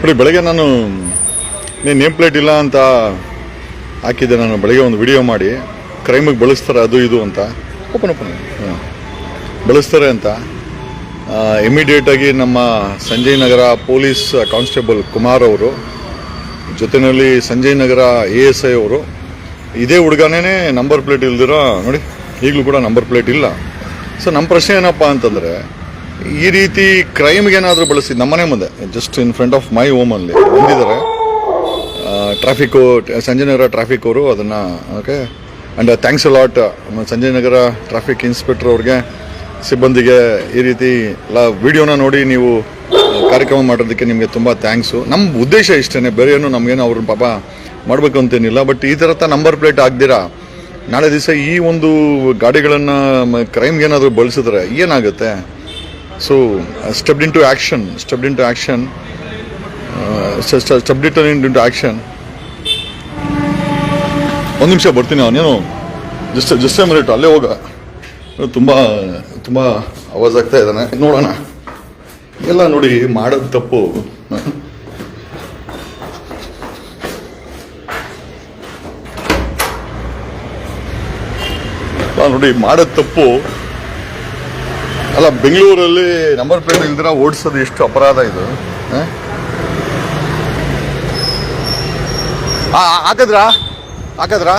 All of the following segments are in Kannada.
ನೋಡಿ, ಬೆಳಗ್ಗೆ ನಾನು ನೇಮ್ ಪ್ಲೇಟ್ ಇಲ್ಲ ಅಂತ ಹಾಕಿದ್ದೆ. ನಾನು ಬೆಳಗ್ಗೆ ಒಂದು ವಿಡಿಯೋ ಮಾಡಿ ಕ್ರೈಮಿಗೆ ಬಳಸ್ತಾರೆ ಅದು ಇದು ಅಂತ. Open open. ಬಳಸ್ತಾರೆ ಅಂತ. ಇಮಿಡಿಯೇಟಾಗಿ ನಮ್ಮ ಸಂಜಯ್ ನಗರ ಪೊಲೀಸ್ ಕಾನ್ಸ್ಟೇಬಲ್ ಕುಮಾರ್ ಅವರು ಜೊತೆಯಲ್ಲಿ Sanjay Nagar A S I ಅವರು, ಇದೇ ಹುಡುಗನೇ ನಂಬರ್ ಪ್ಲೇಟ್ ಇಲ್ದಿರೋ, ನೋಡಿ, ಈಗಲೂ ಕೂಡ ನಂಬರ್ ಪ್ಲೇಟ್ ಇಲ್ಲ. ಸೊ ನಮ್ಮ ಪ್ರಶ್ನೆ ಏನಪ್ಪ ಅಂತಂದರೆ ಈ ರೀತಿ ಕ್ರೈಮ್ಗೆ ಏನಾದರೂ ಬಳಸಿ ನಮ್ಮನೆ ಮುಂದೆ just in front of my ಓಮಲ್ಲಿ ಬಂದಿದ್ದಾರೆ. ಟ್ರಾಫಿಕ್ಕು ಸಂಜಯ್ ನಗರ ಟ್ರಾಫಿಕ್ ಅವರು ಅದನ್ನು okay and thanks lot Sanjay Nagar traffic inspector ಅವ್ರಿಗೆ, ಸಿಬ್ಬಂದಿಗೆ ಈ ರೀತಿ ಎಲ್ಲ ವಿಡಿಯೋನ ನೋಡಿ ನೀವು ಕಾರ್ಯಕ್ರಮ ಮಾಡೋದಕ್ಕೆ ನಿಮಗೆ ತುಂಬ ಥ್ಯಾಂಕ್ಸು ನಮ್ಮ ಉದ್ದೇಶ ಇಷ್ಟೇ ಬೇರೆ ಏನು ನಮಗೇನು ಅವ್ರನ್ನ ಪಾಪ ಮಾಡಬೇಕು ಅಂತೇನಿಲ್ಲ ಬಟ್ ಈ ಥರ ನಂಬರ್ ಪ್ಲೇಟ್ ಆಗ್ದಿರಾ ನಾಳೆ ದಿವಸ ಈ ಒಂದು ಗಾಡಿಗಳನ್ನು ಕ್ರೈಮ್ಗೆ ಏನಾದರೂ ಬಳಸಿದ್ರೆ ಏನಾಗುತ್ತೆ? So to action stepped into action stepped into action ಒಂದು ನಿಮಿಷ ಬರ್ತೀನಿ ಅವನೇನು ಜಸ್ಟ್ ಜಸ್ಟ್ ಮಿನಿಟ್ ಅಲ್ಲೇ ಹೋಗ. ತುಂಬ ತುಂಬ ಅವಾಜ್ ಆಗ್ತಾ ಇದ್ದಾನೆ. ನೋಡೋಣ. ಎಲ್ಲ ನೋಡಿ ಮಾಡೋದು ತಪ್ಪು. ನೋಡಿ ಮಾಡೋದು ತಪ್ಪು. ಅಲ್ಲ, ಬೆಂಗಳೂರಲ್ಲಿ ನಂಬರ್ ಪ್ಲೇಟ್ ಇಲ್ದಿರ ಓಡಿಸೋದು ಎಷ್ಟು ಅಪರಾಧ ಇದು ಹಾಕದ್ರ? ಹಾಕದ್ರ?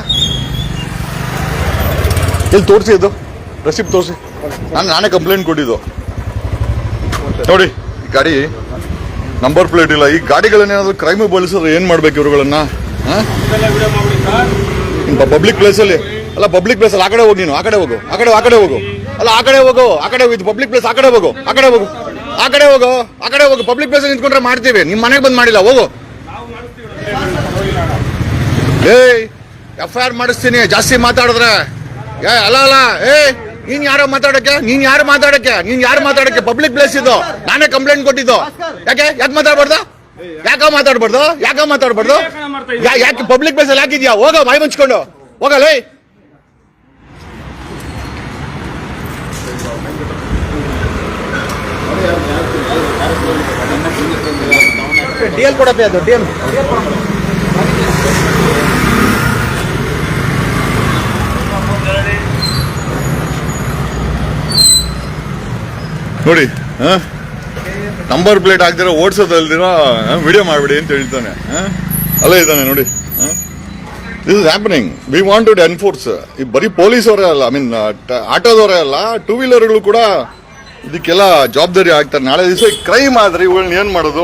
ಇಲ್ಲಿ ತೋರಿಸಿ ಇದು ರೆಸಿಪ್ಟ್ ತೋರಿಸಿ. ನಾನು, ನಾನೇ ಕಂಪ್ಲೇಂಟ್ ಕೊಟ್ಟಿದ್ದು. ನೋಡಿ, ಈ ಗಾಡಿ ನಂಬರ್ ಪ್ಲೇಟ್ ಇಲ್ಲ. ಈ ಗಾಡಿಗಳನ್ನೇನಾದ್ರು ಕ್ರೈಮ್ ಬಳಸಿದ್ರೆ ಏನು ಮಾಡ್ಬೇಕು ಇವ್ರುಗಳನ್ನ ಪಬ್ಲಿಕ್ ಪ್ಲೇಸಲ್ಲಿ ಅಲ್ಲ. ಪಬ್ಲಿಕ್ ಪ್ಲೇಸಲ್ಲಿ ಆ ಕಡೆ ಹೋಗಿ ನೀನು, ಆ ಕಡೆ ಹೋಗು, ಆ ಕಡೆ ಆ ಕಡೆ ಹೋಗು. ಅಲ್ಲ, ಆ ಕಡೆ ಹೋಗು, ಆ ಕಡೆ ಇದು ಪಬ್ಲಿಕ್ ಪ್ಲೇಸ್ ಆ ಕಡೆ ಹೋಗು, ಆ ಕಡೆ ಹೋಗು, ಆ ಕಡೆ ಹೋಗು, ಆ ಕಡೆ ಹೋಗು ಪಬ್ಲಿಕ್ ಪ್ಲೇಸ್ ನಿಂತ್ಕೊಂಡ್ರೆ ಮಾಡ್ತೀವಿ. ನಿಮ್ಮ ಮನೆಗೆ ಬಂದು ಮಾಡಿಲ್ಲ, ಹೋಗು. ಏಯ್ ಎಫ್ ಐ ಆರ್ ಮಾಡಿಸ್ತೀನಿ, ಜಾಸ್ತಿ ಮಾತಾಡಿದ್ರೆ. ಏ ಅಲ್ಲ ಅಲ್ಲ, ಏಯ್, ನೀನ್ ಯಾರೋ ಮಾತಾಡಕ್ಕೆ? ನೀನ್ ಯಾರು ಮಾತಾಡಕ್ಕೆ? ನೀನ್ ಯಾರು ಮಾತಾಡಕ್ಕೆ? ಪಬ್ಲಿಕ್ ಪ್ಲೇಸ್ ಇದು. ನಾನೇ ಕಂಪ್ಲೇಂಟ್ ಕೊಟ್ಟಿದ್ದು. ಯಾಕೆ? ಯಾಕೆ ಮಾತಾಡ್ಬಾರ್ದು? ಯಾಕ ಮಾತಾಡ್ಬಾರ್ದು? ಯಾಕ ಮಾತಾಡ್ಬಾರ್ದು? ಯಾಕೆ ಪಬ್ಲಿಕ್ ಪ್ಲೇಸ್ ಅಲ್ಲಿ ಹಾಕಿದ್ಯಾ? ಹೋಗ, ಬಾಯಿ ಮುಚ್ಕೊಂಡು. ಹೋಗಲೇ ನೋಡಿ ನಂಬರ್ ಪ್ಲೇಟ್ ಹಾಕ್ದಿರ ಓಡಿಸೋದಲ್ದಿರ ವಿಡಿಯೋ ಮಾಡ್ಬಿಡಿ ಅಂತ ಹೇಳ್ತಾನೆ ಹ? ಅಲ್ಲೇ ಇದ್ದಾನೆ ನೋಡಿ this is happening we want to enforce ಈ ಬರೀ ಪೊಲೀಸ್ ಅವರೇ ಅಲ್ಲ ಐ ಮೀನ್ ಆಟೋದವರೇ ಅಲ್ಲ ಟೂ ವೀಲರ್ಗಳು ಕೂಡ ಇದಕ್ಕೆಲ್ಲ ಜವಾಬ್ದಾರಿ ಆಗ್ತಾರೆ. ನಾಳೆ ದಿವಸ ಕ್ರೈಮ್ ಆದ್ರೆ ಇವುಗಳನ್ನ ಏನ್ ಮಾಡೋದು?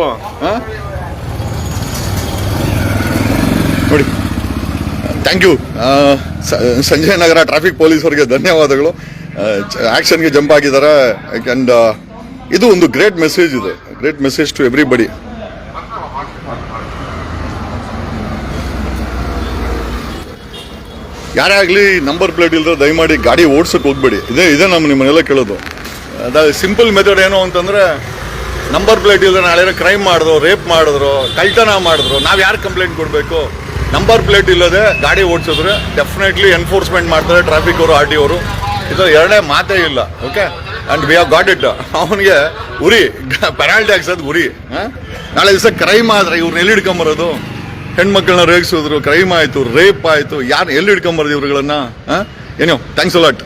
ನೋಡಿ. Thank you Sanjay Nagar traffic police ಅವರಿಗೆ ಧನ್ಯವಾದಗಳು. ಆಕ್ಷನ್ಗೆ ಜಂಪ್ ಆಗಿದ್ದಾರೆ. ಅಂಡ್ ಇದು ಒಂದು ಗ್ರೇಟ್ ಮೆಸೇಜ್ ಇದೆ. ಗ್ರೇಟ್ ಮೆಸೇಜ್ ಟು ಎವ್ರಿಬಡಿ ಯಾರೇ ಆಗಲಿ ನಂಬರ್ ಪ್ಲೇಟ್ ಇಲ್ಲದ್ರೆ ದಯಮಾಡಿ ಗಾಡಿ ಓಡಿಸೋಕೆ ಹೋಗ್ಬೇಡಿ. ಇದೇ ಇದೇ ನಮ್ಮ ನಿಮ್ಮನ್ನೆಲ್ಲ ಕೇಳೋದು. ಅದ ಸಿಂಪಲ್ ಮೆಥಡ್ ಏನು ಅಂತಂದರೆ ನಂಬರ್ ಪ್ಲೇಟ್ ಇಲ್ಲದೆ ನಾಳೆ ಕ್ರೈಮ್ ಮಾಡಿದ್ರು ರೇಪ್ ಮಾಡಿದ್ರು ಕಳ್ತನ ಮಾಡಿದ್ರು, ನಾವು ಯಾರು ಕಂಪ್ಲೇಂಟ್ ಕೊಡಬೇಕು? ನಂಬರ್ ಪ್ಲೇಟ್ ಇಲ್ಲದೆ ಗಾಡಿ ಓಡಿಸಿದ್ರೆ ಡೆಫಿನೆಟ್ಲಿ ಎನ್ಫೋರ್ಸ್ಮೆಂಟ್ ಮಾಡ್ತಾರೆ ಟ್ರಾಫಿಕ್ ಅವರು ಆರ್ ಟಿ ಅವರು. ಇದು ಎರಡೇ ಮಾತೇ ಇಲ್ಲ okay and we have got it ಅವನಿಗೆ ಉರಿ ಪೆನಾಲ್ಟಿ ಹಾಕ್ಸೋದು ಉರಿ, ಹಾಂ? ನಾಳೆ ದಿವಸ ಕ್ರೈಮ್ ಆದರೆ ಇವ್ರನ್ನ ಎಲ್ಲಿ ಹಿಡ್ಕೊಂಬರೋದು ಹೆಣ್ಮಕ್ಳನ್ನ ರೇಗಿಸಿದ್ರು ಕ್ರೈಮ್ ಆಯ್ತು ರೇಪ್ ಆಯ್ತು ಯಾರು ಎಲ್ಲಿ ಇವ್ರುಗಳನ್ನ? ಏನೋ ಥ್ಯಾಂಕ್ಸ್ ಅಲಾಟ್